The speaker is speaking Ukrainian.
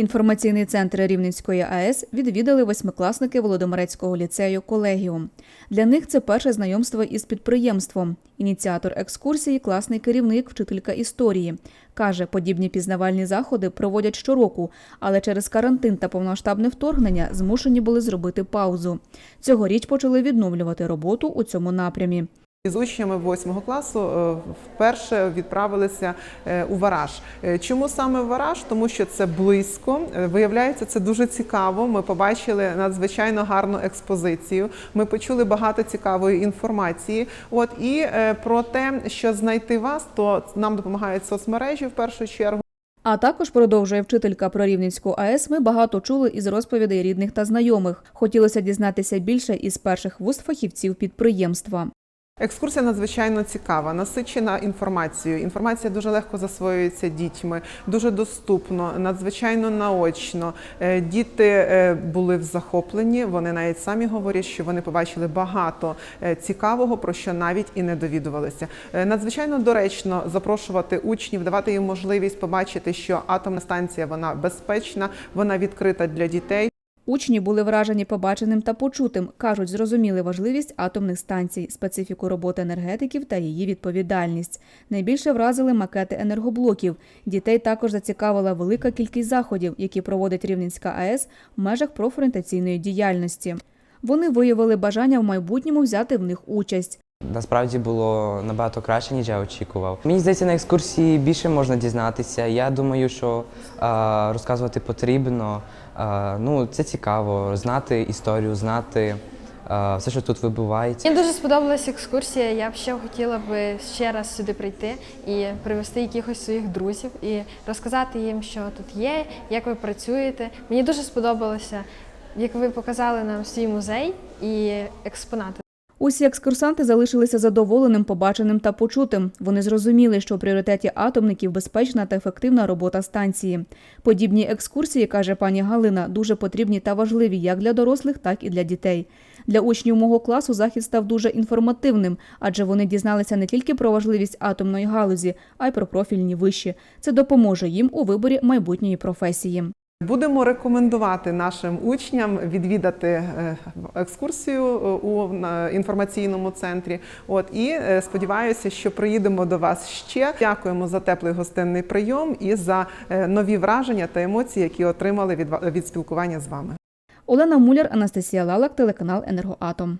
Інформаційний центр Рівненської АЕС відвідали восьмикласники Володимирецького ліцею колегіум. Для них це перше знайомство із підприємством. Ініціатор екскурсії класний керівник, вчителька історії. Каже, подібні пізнавальні заходи проводять щороку, але через карантин та повномасштабне вторгнення змушені були зробити паузу. Цьогоріч почали відновлювати роботу у цьому напрямі. З учнями 8 класу е, вперше відправилися е, у Вараж. Е, Чому саме Вараж? Тому що це близько. Виявляється, це дуже цікаво. Ми побачили надзвичайно гарну експозицію. Ми почули багато цікавої інформації. От і про те, що знайти вас, то нам допомагають соцмережі в першу чергу. А також продовжує вчителька про Рівненську АЕС. Ми багато чули із розповідей рідних та знайомих. Хотілося дізнатися більше із перших вуст фахівців підприємства. Екскурсія надзвичайно цікава, насичена інформацією. Інформація дуже легко засвоюється дітьми, дуже доступно, надзвичайно наочно. Е, Діти е, були в захопленні. Вони навіть самі говорять, що вони побачили багато е, цікавого, про що навіть і не довідувалися. Надзвичайно доречно запрошувати учнів, давати їм можливість побачити, що атомна станція вона безпечна, вона відкрита для дітей. Учні були вражені побаченим та почутим. кажуть, зрозуміли важливість атомних станцій, специфіку роботи енергетиків та її відповідальність. Найбільше вразили макети енергоблоків. Дітей також зацікавила велика кількість заходів, які проводить Рівненська АЕС в межах профорієнтаційної діяльності. Вони виявили бажання в майбутньому взяти в них участь. Насправді було набагато краще, ніж я очікував. Мені здається, на екскурсії більше можна дізнатися. Я думаю, що а, розказувати потрібно. А, ну, це цікаво знати історію, знати а, все, що тут відбувається. Мені дуже сподобалася екскурсія. Я б ще хотіла би ще раз сюди прийти і привезти якихось своїх друзів і розказати їм, що тут є, як ви працюєте. Мені дуже сподобалося, як ви показали нам свій музей і експонати. Усі екскурсанти залишилися задоволеним, побаченим та почутим. Вони зрозуміли, що в пріоритеті атомників безпечна та ефективна робота станції. Подібні екскурсії, каже пані Галина, дуже потрібні та важливі як для дорослих, так і для дітей. Для учнів мого класу захід став дуже інформативним, адже вони дізналися не тільки про важливість атомної галузі, а й про профільні виші. Це допоможе їм у виборі майбутньої професії. Будемо рекомендувати нашим учням відвідати е, екскурсію е, у інформаційному центрі. От і е, сподіваюся, що приїдемо до вас ще. Дякуємо за теплий гостинний прийом і за нові враження та емоції, які отримали від від спілкування з вами. Олена Муляр, Анастасія Лалак, телеканал Енергоатом.